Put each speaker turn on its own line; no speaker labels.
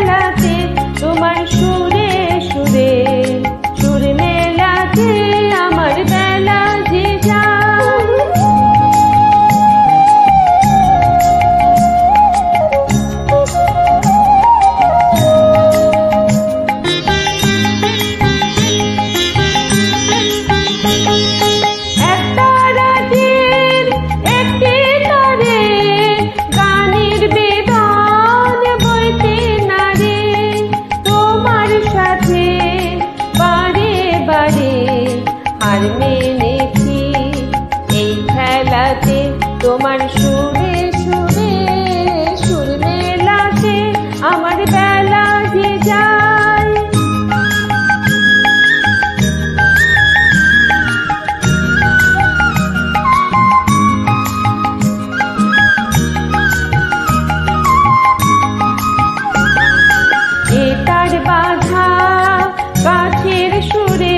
খেলাতে তোমার সুরে সাথে বারে বারে হার মেনেছি। এই খেলাতে তোমার সুর সুরে